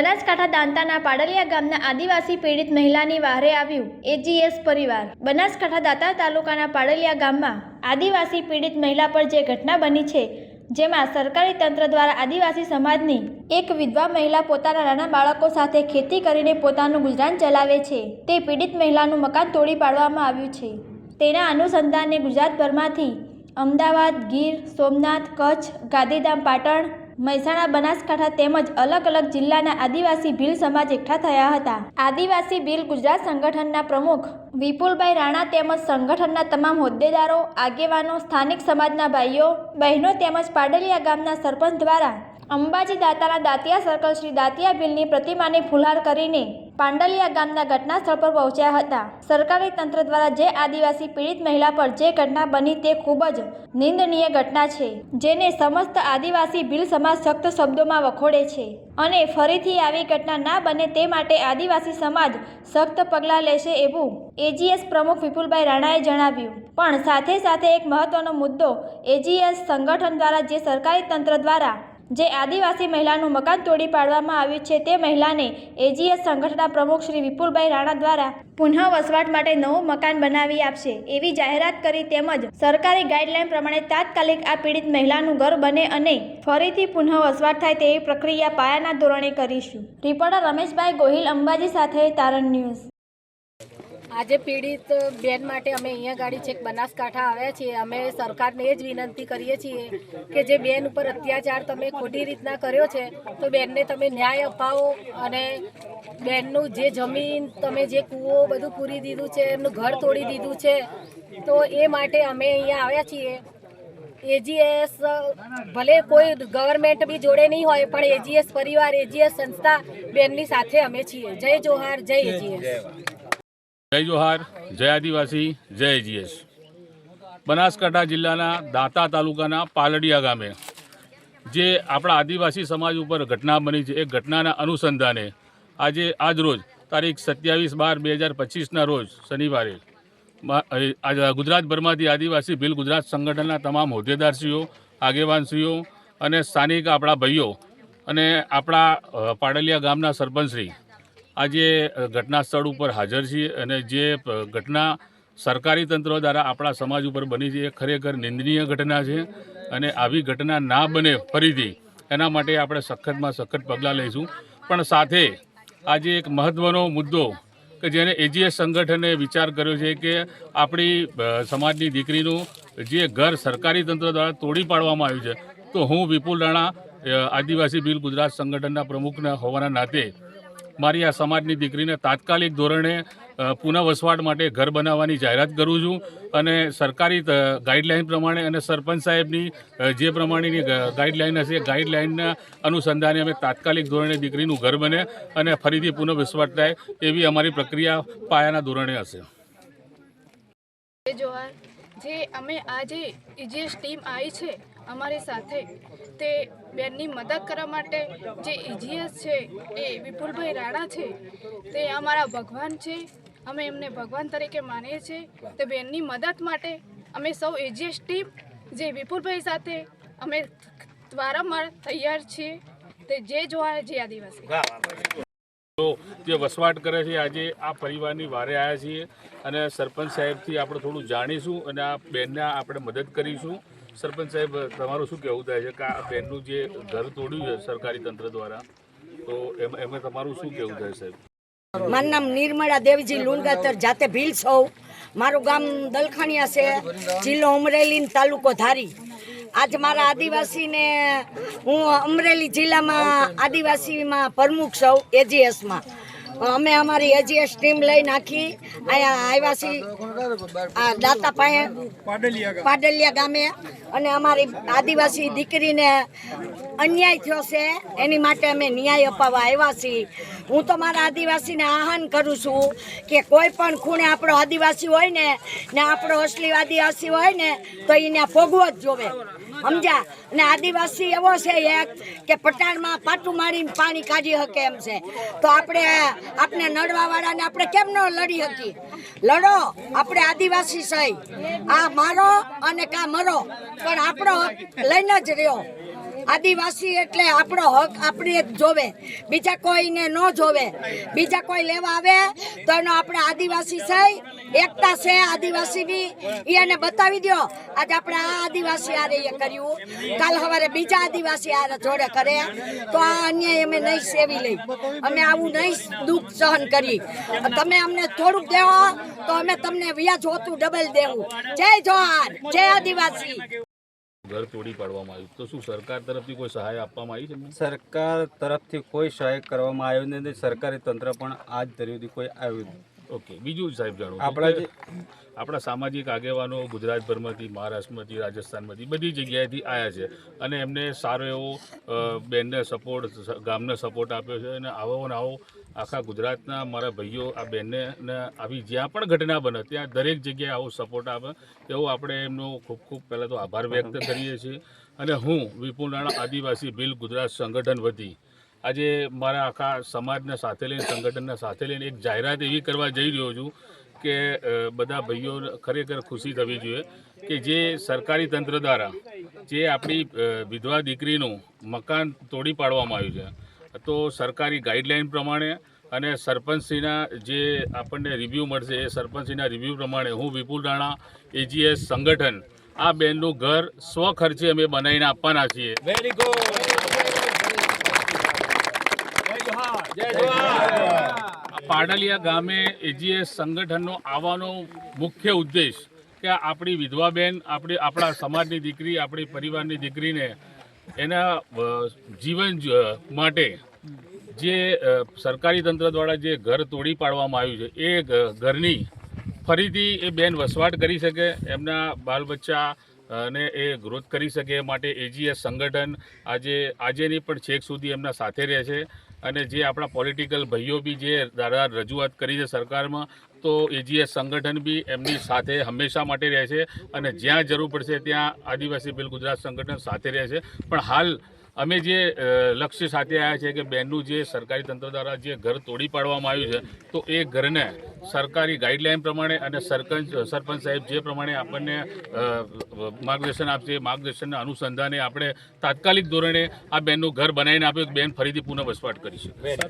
બનાસકાંઠા દાંતાના પાડલિયા ગામના આદિવાસી પીડિત મહિલાની વારે આવ્યું એજીએસ પરિવાર. બનાસકાંઠા દાંતા તાલુકાના પાડલિયા ગામમાં આદિવાસી પીડિત મહિલા પર જે ઘટના બની છે, જેમાં સરકારી તંત્ર દ્વારા આદિવાસી સમાજની એક વિધવા મહિલા પોતાના નાના બાળકો સાથે ખેતી કરીને પોતાનું ગુજરાન ચલાવે છે. તે પીડિત મહિલાનું મકાન તોડી પાડવામાં આવ્યું છે. તેના અનુસંધાને ગુજરાતભરમાંથી અમદાવાદ, ગીર, સોમનાથ, કચ્છ, ગાંધીધામ, પાટણ મહેસાણા, બનાસકાંઠા તેમજ અલગ અલગ જિલ્લાના આદિવાસી ભીલ સમાજ એકઠા થયા હતા. આદિવાસી ભીલ ગુજરાત સંગઠનના પ્રમુખ વિપુલભાઈ રાણા તેમજ સંગઠનના તમામ હોદ્દેદારો, આગેવાનો, સ્થાનિક સમાજના ભાઈઓ, બહેનો તેમજ પાડલિયા ગામના સરપંચ દ્વારા અંબાજી દાતાના દાંતિયા સર્કલ શ્રી દાંતિયા ભીલની પ્રતિમાને ફુલહાર કરીને પાંડલિયા ગામના ઘટના સ્થળ પર પહોંચ્યા હતા. સરકારી તંત્ર દ્વારા જે આદિવાસી પીડિત મહિલા પર જે ઘટના બની તે ખૂબ જ નિંદનીય ઘટના છે, જેને સમસ્ત આદિવાસી ભીલ સમાજ સખ્ત શબ્દોમાં વખોડે છે અને ફરીથી આવી ઘટના ના બને તે માટે આદિવાસી સમાજ સખ્ત પગલાં લેશે એવું એજીએસ પ્રમુખ વિપુલભાઈ રાણાએ જણાવ્યું. પણ સાથે સાથે એક મહત્વનો મુદ્દો એજીએસ સંગઠન દ્વારા જે સરકારી તંત્ર દ્વારા જે આદિવાસી મહિલાનું મકાન તોડી પાડવામાં આવ્યું છે તે મહિલાને એજીએસ સંગઠનના પ્રમુખ શ્રી વિપુલભાઈ રાણા દ્વારા પુનઃ વસવાટ માટે નવું મકાન બનાવી આપશે. એવી જાહેરાત કરી તેમજ સરકારી ગાઈડલાઈન પ્રમાણે તાત્કાલિક આ પીડિત મહિલાનું ઘર બને અને ફરીથી પુનઃ વસવાટ થાય તેવી પ્રક્રિયા પાયાના ધોરણે કરીશું. રિપોર્ટર રમેશભાઈ ગોહિલ અંબાજી સાથે તારણ ન્યૂઝ. આજે પીડિત બેન માટે અમે અહીંયા ગાડી છેક બનાસકાંઠા આવ્યા છીએ. અમે સરકારને એ જ વિનંતી કરીએ છીએ કે જે બેન ઉપર અત્યાચાર તમે ખોટી રીતના કર્યો છે, તો બેનને તમે ન્યાય અપાવો અને બેનનું જે જમીન, તમે જે કૂવો બધું પૂરી દીધું છે, એમનું ઘર તોડી દીધું છે, તો એ માટે અમે અહીંયા આવ્યા છીએ. એજીએસ, ભલે કોઈ ગવર્મેન્ટ બી જોડે નહીં હોય, પણ એજીએસ પરિવાર, એજીએસ સંસ્થા બેનની સાથે અમે છીએ. જય જોહાર, જય એજીએસ. જય જોહાર, જય આદિવાસી, જય જીએસ બનાસકાંઠા જિલ્લાના દાંતા તાલુકાના પાલડિયા ગામે, જે આપણા આદિવાસી સમાજ ઉપર ઘટના બની છે. એ ઘટનાના અનુસંધાને આજે આજરોજ તારીખ સત્યાવીસ બાર બે હજાર પચીસના રોજ શનિવારે ગુજરાતભરમાંથી આદિવાસી ભીલ ગુજરાત સંગઠનના તમામ હોદ્દેદારશ્રીઓ, આગેવાનશ્રીઓ અને સ્થાનિક આપણા ભાઈઓ અને આપણા પાડલિયા ગામના સરપંચશ્રી આજે ઘટના સ્થળ ઉપર હાજર છીએ અને જે ઘટના સરકારી તંત્ર દ્વારા આપણા સમાજ ઉપર બની છે, એ ખરેખર નિંદનીય ઘટના છે અને આવી ઘટના ના બને ફરીથી, એના માટે આપણે સખતમાં સખત પગલાં લઈશું. પણ સાથે આજે એક મહત્ત્વનો મુદ્દો કે જેને એજીએસ સંગઠને વિચાર કર્યો છે કે આપણી સમાજની દીકરીનું જે ઘર સરકારી તંત્ર દ્વારા તોડી પાડવામાં આવ્યું છે. તો હું વિપુલ રાણા આદિવાસી બિલ ગુજરાત સંગઠનના પ્રમુખના હોવાના નાતે મારી આ સમાજની દીકરીને તાત્કાલિક ધોરણે પુનઃવસવાટ પુનઃ વસવાટ માટે ઘર બનાવવાની જાહેરાત કરું છું અને સરકારી ગાઈડલાઈન પ્રમાણે અને સરપંચ સાહેબની જે પ્રમાણેની ગાઈડલાઇન હશે, એ ગાઈડલાઈનના અનુસંધાને અમે તાત્કાલિક ધોરણે દીકરીનું ઘર બને અને ફરીથી પુનઃ વસવાટ થાય એવી અમારી પ્રક્રિયા પાયાના ધોરણે હશે. જે અમે આજે જે ટીમ આવી છે અમારી સાથે, તે બેનની મદદ કરવા માટે જે ઈજીએસ છે એ વિપુલભાઈ રાણા છે તે અમારા ભગવાન છે. અમે એમને ભગવાન તરીકે માનીએ છીએ. તે બેનની મદદ માટે અમે સૌ એજીએસ ટીમ જે વિપુલભાઈ સાથે અમે વારંવાર તૈયાર છીએ. તે જે જોવા જે આદિવાસી. તો જે વસવાટ કરે છે આજે આ પરિવારની વારે આવ્યા છીએ અને સરપંચ સાહેબથી આપણે થોડું જાણીશું અને આ બહેનને આપણે મદદ કરીશું. સરપંચ સાહેબ, તમારું શું કહેવું થાય છે કે આ બેનનું જે ઘર તોડ્યું છે સરકારી તંત્ર દ્વારા, તો એમાં એમાં તમારું શું કહેવું થાય સાહેબ? મારું નામ નિર્મળા દેવજી લુંગાતર, જાતે ભીલ સૌ મારું ગામ દલખાણિયા છે, જિલ્લો અમરેલી તાલુકો ધારી. આજ મારા આદિવાસીને હું અમરેલી જિલ્લામાં આદિવાસીમાં પ્રમુખ સૌ એજીએસમાં અમે અમારી એજીએસ ટીમ લઈ નાખી. અહીંયા આવ્યા છીએ આ દાતા પાસે પાડલિયા ગામે. અને અમારી આદિવાસી દીકરીને અન્યાય થયો છે. એની માટે અમે ન્યાય અપાવવા આવ્યા છીએ. હું તો મારા આદિવાસીને આહાન કરું છું કે કોઈ પણ ખૂણે આપણો આદિવાસી હોય ને ને આપણો અસલી આદિવાસી હોય ને તો એને ભોગવો જ જોવે. સમજ્યા? અને આદિવાસી એવો છે એક કે પટાણમાં પાટું મારીને પાણી કાઢી શકે એમ છે. તો આપણે આપણે નડવાવાળાને આપણે કેમ ન લડી શકીએ? લડો, આપણે આદિવાસી સહી. આ મારો અને કા મરો, પણ આપણો લઈને જ રહ્યો. આદિવાસી એટલે આપણો હક આપણે જ જોવે. બીજા કોઈને ન જોવે. બીજા કોઈ લેવા આવે, તો એનો આપણે આદિવાસી છે, એકતા છે આદિવાસીની ઈ એને બતાવી દો આજે આપણે આ આદિવાસી આરે એ કર્યું. કાલ સવારે બીજા આદિવાસી આરે જોડે કરે. તો આ અન્યાય અમે નહીં સેવી લઈ. અમે આવું નહીં દુઃખ સહન કરી. તમે અમને થોડુંક દેવો તો અમે તમને વ્યાજ હોતું ડબલ દેવું જય જોહાર. જય આદિવાસી. ઘર તોડી પાડવામાં આવ્યું. તો શું સરકાર તરફથી કોઈ સહાય આપવામાં આવી છે સરકાર તરફથી કોઈ સહાય કરવામાં આવ્યો નથી. સરકારી તંત્ર પણ આજ ધર્યુંથી કોઈ આવ્યું નથી. ઓકે બીજું સાહેબ જાણો આપણા કે આપણા સામાજિક આગેવાનો ગુજરાતભરમાંથી, મહારાષ્ટ્રમાંથી, રાજસ્થાનમાંથી બધી જગ્યાએથી આવ્યા છે અને એમને સારો એવો બેનને સપોર્ટ ગામને સપોર્ટ આપ્યો છે અને આવો ને આવો આખા ગુજરાતના મારા ભાઈઓ આ બેનને આવી જ્યાં પણ ઘટના બને ત્યાં દરેક જગ્યાએ આવો સપોર્ટ આપે એવો આપણે એમનો ખૂબ ખૂબ પહેલાં તો આભાર વ્યક્ત કરીએ છીએ. અને હું વિપુલ આદિવાસી બિલ ગુજરાત સંગઠન વતી આજે મારા આખા સમાજને સાથે લઈને, સંગઠનને સાથે લઈને એક જાહેરાત એવી કરવા જઈ રહ્યો છું કે બધા ભાઈઓ ખરેખર ખુશી થવી જોઈએ કે જે સરકારી તંત્ર દ્વારા જે આપણી વિધવા દીકરીનું મકાન તોડી પાડવામાં આવ્યું છે તો સરકારી ગાઈડલાઈન પ્રમાણે અને સરપંચશ્રીના જે આપણને રિવ્યૂ મળશે એ સરપંચશ્રીના રિવ્યૂ પ્રમાણે હું વિપુલ રાણા એજીએસ સંગઠન આ બેનનું ઘર સ્વખર્ચે અમે બનાવીને આપવાના છીએ. પાડલિયા ગામે એજીએસ સંગઠનનો આવવાનો મુખ્ય ઉદ્દેશ કે આપણી વિધવા બેન આપણી, આપણા સમાજની દીકરી, આપણી પરિવારની દીકરીને એના જીવન માટે જે સરકારી તંત્ર દ્વારા જે ઘર તોડી પાડવામાં આવ્યું છે, એ ઘરની ફરીથી એ બેન વસવાટ કરી શકે, એમના બાલ બચ્ચા અને એ ગ્રોથ કરી શકે માટે એજીએસ સંગઠન આજે, આજેની પણ છેક સુધી એમના સાથે રહે છે. અને જે આપણા પોલિટિકલ ભાઈઓ બી જે દાદા રજૂઆત કરી છે સરકારમાં, તો એજીએસ સંગઠન બી એમની સાથે હંમેશા માટે રહે છે અને જ્યાં જરૂર પડશે ત્યાં આદિવાસી બિલ ગુજરાત સંગઠન સાથે રહે છે. પણ હાલ અમે જે લક્ષ્ય સાથે આવ્યા છે કે બેનનું જે સરકારી તંત્ર દ્વારા જે ઘર તોડી પાડવામાં આવ્યું છે, તો એ ઘરને સરકારી ગાઈડલાઈન પ્રમાણે અને સરપંચ સરપંચ સાહેબ જે પ્રમાણે આપણને માર્ગદર્શન આપશે માર્ગદર્શન અનુસંધાને આપણે તાત્કાલિક ધોરણે આ બેનનું ઘર બનાવીને આપ્યું, બેન ફરીથી પુનઃ વસવાટ કરી શકે.